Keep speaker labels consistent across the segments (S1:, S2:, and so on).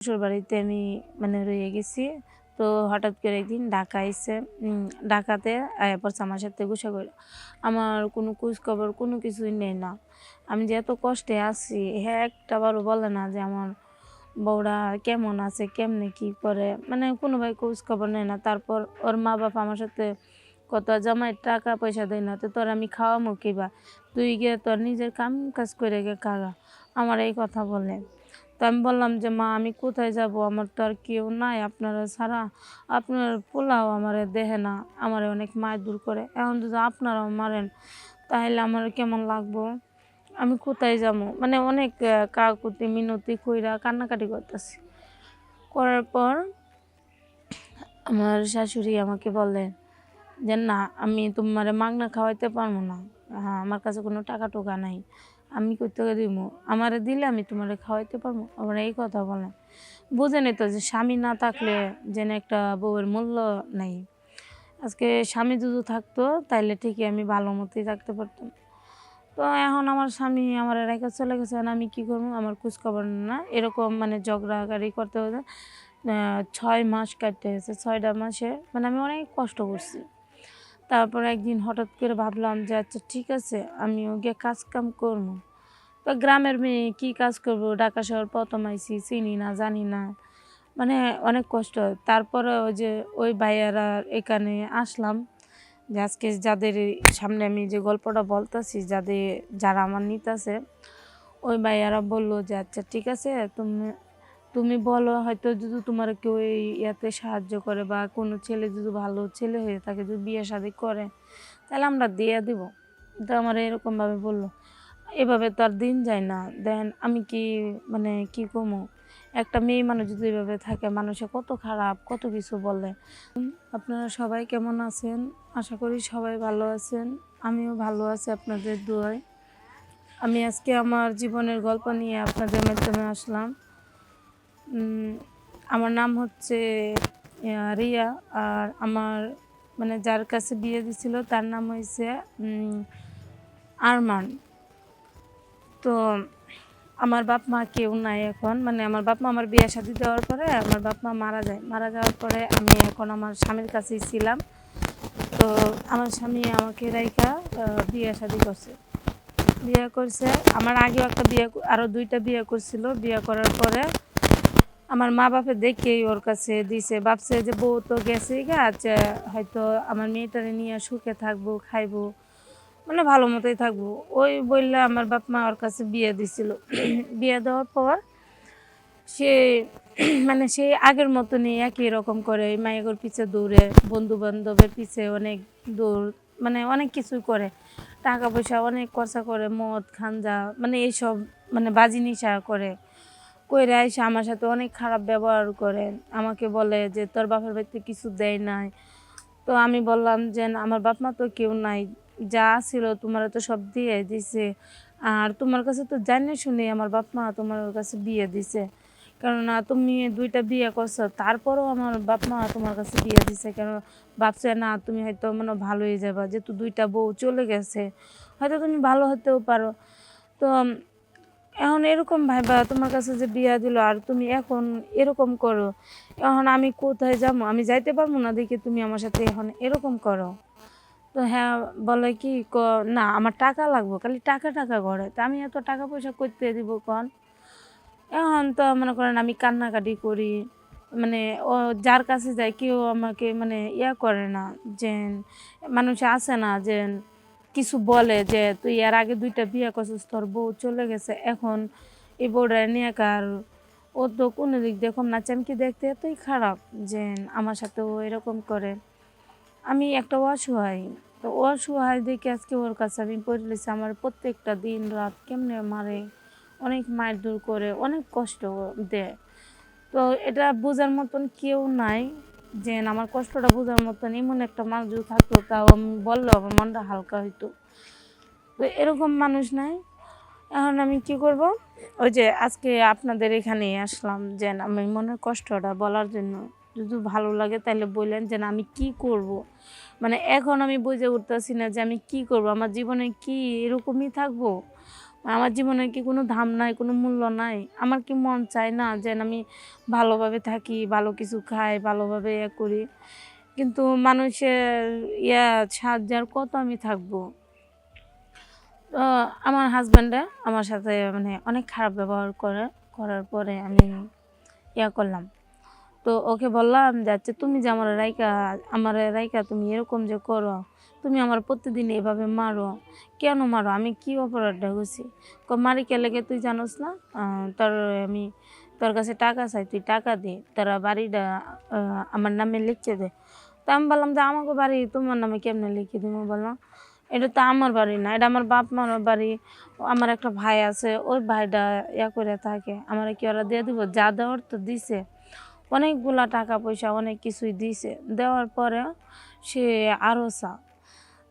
S1: শ্বশুর বাড়িতে আমি মানে রয়ে গেছি। তো হঠাৎ করে একদিন ডাকা এসে আয়া পড়ছে আমার সাথে গুছা করে। আমার কোনো খবর কোনো কিছুই নেই না। আমি যে এত কষ্টে আছি হ্যাঁ একটা একটাবারও বলে না যে আমার বউরা কেমন আছে, কেমনে কি করে। মানে কোনো ভাই খবর নেয় না। তারপর ওর মা বাবা আমার সাথে কত জামাই টাকা পয়সা দেয় না, তো তোর আমি খাওয়ামো কিবা? তুই গিয়ে তোর নিজের কাম কাজ করে গে কাগা আমার এই কথা বলে। তো আমি বললাম যে, মা, আমি কোথায় যাব? আমার তো আর কেউ নাই আপনারা ছাড়া। আপনার পোলাও আমার দেহে না, আমার অনেক মায় দূর করে। এখন যদি আপনারাও মারেন, তাহলে আমার কেমন লাগবো? আমি কোথায় যাব? মানে অনেক কাকুতি মিনতি কইরা কান্নাকাটি করতেছি। করার পর আমার শাশুড়ি আমাকে বলে যে, না, আমি তোমার মাগনা খাওয়াইতে পারব না। হ্যাঁ আমার কাছে কোনো টাকা টোকা নাই। আমি করতে দিব আমারে দিলে আমি তোমার খাওয়াইতে পারব আমার এই কথা বলে। বুঝেনি তো যে স্বামী না থাকলে যেন একটা বউয়ের মূল্য নেই। আজকে স্বামী যদি থাকতো, তাইলে ঠিকই আমি ভালো মতোই থাকতে পারতাম। তো এখন আমার স্বামী আমার রেখে চলে গেছে আমি কি করব? আমার খোঁজ খবর না। এরকম মানে ঝগড়াগাড়ি করতে হতে ছয় মাস কাটতে গেছে, ছয়টা মাসে। মানে আমি অনেক কষ্ট করছি। তারপর একদিন হঠাৎ করে ভাবলাম যে আচ্ছা ঠিক আছে আমি গিয়ে কাজ কাম করব। তো গ্রামের মেয়ে কী কাজ করব? ঢাকা শহর প্রথম আইসি, চিনি না, জানি না। মানে অনেক কষ্ট। তারপরে ওই যে, ওই ভাইয়ারা এখানে আসলাম যে, আজকে যাদের সামনে আমি যে গল্পটা বলতেছি, যাদের, যারা আমার নিতেছে, ওই ভাইয়ারা বলল যে আচ্ছা ঠিক আছে, তুমি তুমি বলো, হয়তো যদি তোমার কেউ এই ইয়াতে সাহায্য করে বা কোনো ছেলে যদি ভালো ছেলে হয়ে থাকে, যদি বিয়ে শাদি করে, তাহলে আমরা দিয়ে দিব। তো আমার এরকমভাবে বলল, এভাবে তো আর দিন যায় না। দেন আমি কি মানে কি কমো? একটা মেয়ে মানুষ যদি এভাবে থাকে, মানুষে কত খারাপ, কত কিছু বলে। আপনারা সবাই কেমন আছেন? আশা করি সবাই ভালো আছেন। আমিও ভালো আছি আপনাদের দোয়ায়। আমি আজকে আমার জীবনের গল্প নিয়ে আপনাদের মাধ্যমে আসলাম। আমার নাম হচ্ছে রিয়া আর আমার মানে যার কাছে বিয়ে দিছিল তার নাম হয়েছে আরমান। তো আমার বাপ মা কেউ নাই এখন। মানে আমার বাপ মা আমার বিয়ে শাদি দেওয়ার পরে আমার বাপ মা মারা যায়। মারা যাওয়ার পরে আমি এখন আমার স্বামীর কাছেই ছিলাম। তো আমার স্বামী আমাকে রাইখা বিয়ে শাদি করছে। বিয়ে করছে। আমার আগেও একটা বিয়ে আরও দুইটা বিয়ে করছিল। বিয়ে করার পরে আমার মা বাপে দেখেই ওর কাছে দিছে, ভাবছে যে বউ তো গেছে গা আচ্ছা হয়তো আমার মেয়েটারে নিয়ে সুখে থাকব, খাইবো মানে ভালো মতোই থাকব। ওই বললে আমার বাপ মা ওর কাছে বিয়ে দিছিল। বিয়ে দেওয়ার পর সে মানে সে আগের মতনই একই রকম করে মায়ের পিছে দৌড়ে বন্ধু বান্ধবের পিছে অনেক দৌড় মানে অনেক কিছু করে। টাকা পয়সা, অনেক খরচা করে, মদ খাঞ্জা মানে এইসব মানে বাজি নিশা করে। কইরা এসে আমার সাথে অনেক খারাপ ব্যবহার করে। আমাকে বলে যে, তোর বাপের বাড়িতে কিছু দেয় নাই। তো আমি বললাম যে আমার বাপ মা তো কেউ নাই। যা ছিল তোমার তো সব দিয়ে দিছে। আর তোমার কাছে তো জানি শুনে আমার বাপ মা তোমার কাছে বিয়ে দিছে। কেননা তুমি দুইটা বিয়ে করছ, তারপরও আমার বাপ মা তোমার কাছে বিয়ে দিছে। কেন, ভাবছে, না, তুমি হয়তো মানে ভালো হয়ে যাবা। যেহেতু দুইটা বউ চলে গেছে, হয়তো তুমি ভালো হতেও পারো। তো এখন এরকম ভাইবা তোমার কাছে যে বিয়া দিল আর তুমি এখন এরকম করো, এখন আমি কোথায় যাব? আমি যাইতে পারব না দেখি তুমি আমার সাথে এখন এরকম করো? তো হ্যাঁ বলে কি ক- না, আমার টাকা লাগবে, খালি টাকা টাকা ঘরে তা আমি এত টাকা পয়সা করতে দিব কন? এখন তো মনে করেন আমি কান্নাকাটি করি মানে ও যার কাছে যায় কেউ আমাকে মানে ইয়া করে না যে মানুষ আসে না যে কিছু বলে যে, তুই এর আগে দুইটা বিয়ে করছিস, তোর বউ চলে গেছে, এখন এই বউটা নিয়ে কার? ও তো কোনো দিক দেখুন না কি দেখতে এতই খারাপ যে আমার সাথে ও এরকম করে? আমি একটা অসহায়, তো অসহায় দেখে আজকে ওর কাছে আমি পড়ে লেছি আমার প্রত্যেকটা দিন রাত কেমনে মারে, অনেক মায়ের দূর করে, অনেক কষ্ট দেয়। তো এটা বোঝার মতন কেউ নাই। যে আমার কষ্টটা বোঝার মতন এমন একটা মানুষ যদি থাকতো, তাও আমি বললেও আমার মনটা হালকা হইতো। তো এরকম মানুষ নাই। এখন আমি কি করব? ওই যে আজকে আপনাদের এখানে আসলাম যে আমি মনের কষ্টটা বলার জন্য। যদি ভালো লাগে তাহলে বললেন যে আমি কি করব? মানে এখন আমি বুঝে উঠতেছি না যে আমি কি করব? আমার জীবনে কি এরকমই থাকব? আমার জীবনের কি কোনো দাম নাই, কোনো মূল্য নাই? আমার কি মন চায় না যে আমি ভালোভাবে থাকি, ভালো কিছু খাই, ভালোভাবে ইয়ে করি? কিন্তু মানুষের ইয়া সাহায্য আর কত আমি থাকব? তো আমার হাজব্যান্ডে আমার সাথে মানে অনেক খারাপ ব্যবহার করে, করার পরে আমি ইয়া করলাম। তো ওকে বললাম যে আচ্ছা তুমি যে আমার রাইকা আমার রাইকা তুমি এরকম যে করো, তুমি আমার প্রতিদিন এভাবে মারো, কেন মারো? আমি কি অপরাধটা করছি? মারি কে লেগে তুই জানোস না তোর আমি তোর কাছে টাকা চাই, তুই টাকা দে, তারা বাড়িটা আমার নামে লিখে দে। তো আমি বললাম যে আমাকে বাড়ি তোমার নামে কেমনে লিখে দিব? বললাম, এটা তো আমার বাড়ি না, এটা আমার বাপ মার বাড়ি আমার একটা ভাই আছে, ওই ভাইটা ইয়া করে থাকে, আমার কি ওরা দিয়ে দিব? যা দেওয়ার তো দিছে। অনেকগুলা টাকা পয়সা অনেক কিছুই দিছে। দেওয়ার পরে সে আরও চা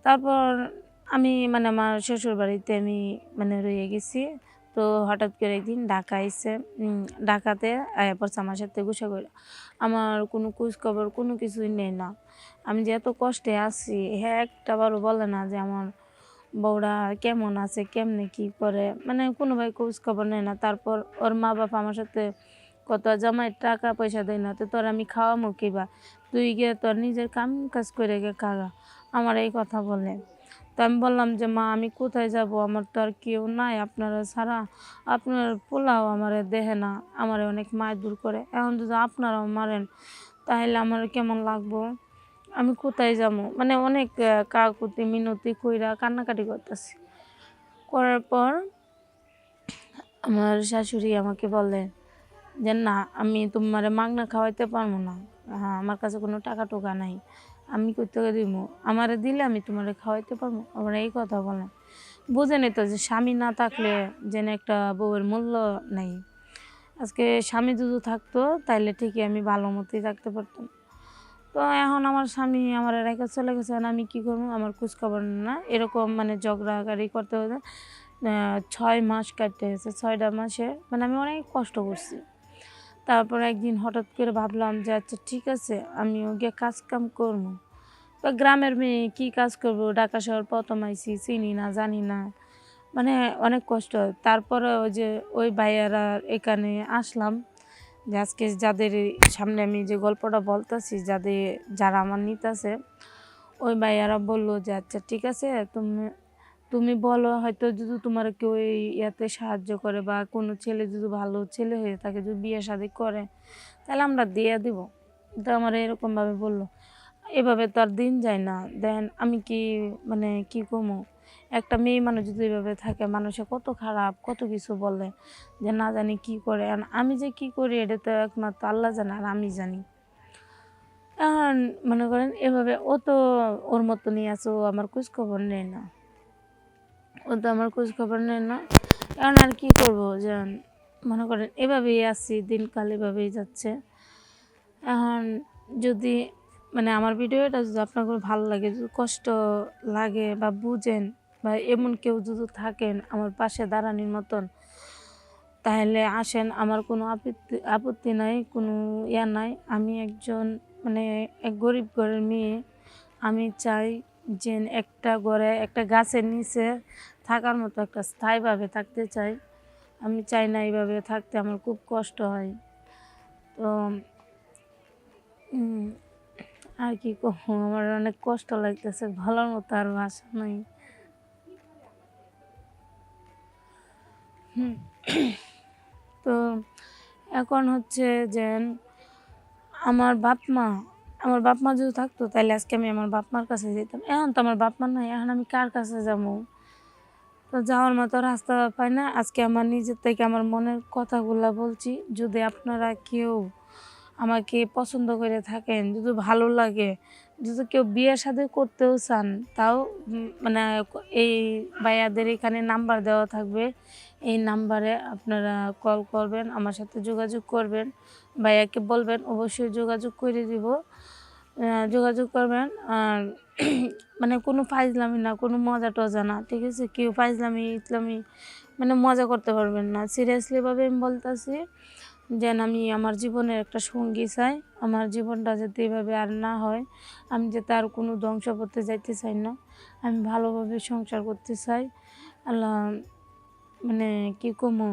S1: তারপর আমি মানে আমার শ্বশুর বাড়িতে আমি মানে রয়ে গেছি। তো হঠাৎ করে একদিন ডাকা এসে ডাকাতে পড়ছে আমার সাথে গুছা করে। আমার কোনো খোঁজ খবর কোনো কিছুই নেই না। আমি যে এত কষ্টে আছি হ্যাঁ একটা একটাবারও বলে না যে আমার বউরা কেমন আছে, কেমনে কি করে। মানে কোনো ভাই খোঁজ খবর নেয় না। তারপর ওর মা বাবা আমার সাথে কত জামাই টাকা পয়সা দেয় না, তো তোর আমি খাওয়ামো কিবা? তুই গিয়ে তোর নিজের কাম কাজ করে গে খাগা। আমার এই কথা বলে। তো আমি বললাম যে, মা, আমি কোথায় যাব? আমার তো আর কেউ নাই, আপনারা ছাড়া। আপনার পোলাও আমার দেহে না, আমার অনেক মায় দূর করে। এখন যদি আপনারাও মারেন, তাহলে আমার কেমন লাগবো? আমি কোথায় যাব? মানে অনেক কাকুতি, মিনতি কইরা কান্নাকাটি করতেছি। করার পর আমার শাশুড়ি আমাকে বলে যে না, আমি তোমার মাগনা খাওয়াইতে পারব না। হ্যাঁ আমার কাছে কোনো টাকা টোকা নাই। আমি থেকে দিব? আমারে দিলে আমি তোমার খাওয়াইতে পারব? আমার এই কথা বলে। বুঝেনি তো যে স্বামী না থাকলে যেন একটা বউয়ের মূল্য নেই। আজকে স্বামী যদি থাকতো, তাইলে ঠিকই আমি ভালো মতোই থাকতে পারতাম। তো এখন আমার স্বামী আমার রেখে চলে গেছে আমি কি করব? আমার খোঁজখবর না, এরকম মানে ঝগড়াগাড়ি করতে হতে ছয় মাস কাটতে গেছে, ছয়টা মাসে। মানে আমি অনেক কষ্ট করছি। তারপর একদিন হঠাৎ করে ভাবলাম যে আচ্ছা ঠিক আছে আমি গিয়ে কাজ কাম করব। তো গ্রামের মেয়ে কী কাজ করব? ঢাকা শহর প্রথম আইসি চিনি না, জানি না। মানে অনেক কষ্ট হয়। তারপরে ওই যে, ওই ভাইয়ারা এখানে আসলাম যে, আজকে যাদের সামনে আমি যে গল্পটা বলতেছি, যাদের, যারা আমার নিতেছে, ওই ভাইয়ারা বলল যে আচ্ছা ঠিক আছে, তুমি তুমি বলো, হয়তো যদি তোমার কেউ এই ইয়াতে সাহায্য করে বা কোনো ছেলে যদি ভালো ছেলে হয়ে থাকে যদি বিয়ে শাদি করে, তাহলে আমরা দিয়ে দিব। তো আমার এরকমভাবে বলল, এভাবে তো আর দিন যায় না। দেন আমি কি মানে কি কমো? একটা মেয়ে মানুষ যদি এভাবে থাকে, মানুষে কত খারাপ, কত কিছু বলে যে না জানি কি করে। আর আমি যে কি করি, এটা তো একমাত্র আল্লাহ জানে আর আমি জানি। এখন মনে করেন এভাবে ও তো ওর মতো নিয়ে ও আমার খোঁজ খবর নেয় না। ও তো আমার খোঁজ খবর নেয় না। এখন আর কি করব যে মনে করেন এভাবেই আছি, দিনকাল এভাবেই যাচ্ছে। এখন যদি মানে আমার ভিডিওটা যদি আপনাদের ভালো লাগে, যদি কষ্ট লাগে বা বুঝেন বা এমন কেউ যদি থাকেন আমার পাশে দাঁড়ানির মতন, তাহলে আসেন, আমার কোনো আপত্তি আপত্তি নাই, কোনো ইয়া নাই। আমি একজন মানে এক গরিব ঘরের মেয়ে। আমি চাই যে একটা ঘরে একটা গাছের নিচে থাকার মতো একটা স্থায়ীভাবে থাকতে চাই। আমি চাই না এইভাবে থাকতে আমার খুব কষ্ট হয়। তো আর কি আমার অনেক কষ্ট লাগতেছে, ভালোর মতো আর ভাষা নাই। তো এখন হচ্ছে যে আমার বাপ মা আমার বাপ মা যদি থাকতো, তাহলে আজকে আমি আমার বাপ মার কাছে যেতাম। এখন তো আমার বাপ মা নাই, এখন আমি কার কাছে যাব? তো যাওয়ার মতো রাস্তা পাই না। আজকে আমার নিজের থেকে আমার মনের কথাগুলো বলছি, যদি আপনারা কেউ আমাকে পছন্দ করে থাকেন, যদি ভালো লাগে, যদি কেউ বিয়ে সাথে করতেও চান, তাও মানে এই ভাইয়াদের এখানে নাম্বার দেওয়া থাকবে। এই নাম্বারে আপনারা কল করবেন, আমার সাথে যোগাযোগ করবেন, ভাইয়াকে বলবেন, অবশ্যই যোগাযোগ করে দিব। যোগাযোগ করবেন, আর মানে কোনো ফাইজলামি না, কোনো মজা টজা না, ঠিক আছে? কেউ ফাইজলামি ইসলামি মানে মজা করতে পারবেন না। সিরিয়াসলিভাবে আমি বলতেছি যেন আমি আমার জীবনের একটা সঙ্গী চাই, আমার জীবনটা যাতে এভাবে আর না হয়, আমি যাতে আর কোনো ধ্বংস করতে যাইতে চাই না, আমি ভালোভাবে সংসার করতে চাই। আল্লাহ মানে কি কমু?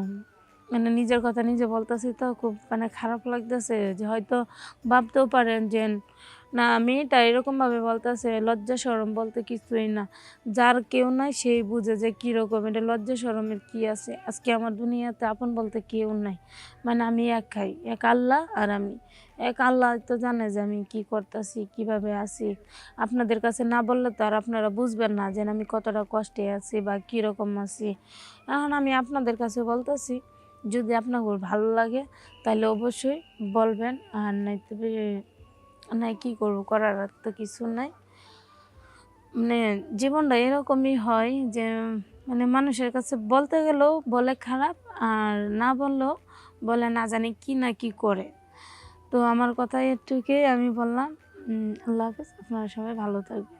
S1: মানে নিজের কথা নিজে বলতেছি তো খুব মানে খারাপ লাগতেছে যে হয়তো ভাবতেও পারেন যে না, আমি এটা এরকমভাবে বলতেছে, লজ্জা সরম বলতে কিছুই না। যার কেউ নাই সেই বুঝে যে কীরকম, এটা লজ্জা সরমের কি আছে? আজকে আমার দুনিয়াতে আপন বলতে কেউ নাই। মানে আমি এক খাই, এক আল্লাহ আর আমি। এক আল্লাহ তো জানে যে আমি কি করতেছি, কীভাবে আছি। আপনাদের কাছে না বললে তো আর আপনারা বুঝবেন না যে আমি কতটা কষ্টে আছি বা কীরকম আছি। এখন আমি আপনাদের কাছে বলতেছি, যদি আপনাদের ভালো লাগে তাহলে অবশ্যই বলবেন। আর নাই তবে নাই, কি করব? করার তো কিছু নাই। মানে জীবনটা এরকমই হয় যে মানে মানুষের কাছে বলতে গেলেও বলে খারাপ আর না বললেও বলে না জানি কি না কি করে। তো আমার কথা এটুকুই আমি বললাম। আল্লাহ হাফেজ। আপনারা সবাই ভালো থাকবেন।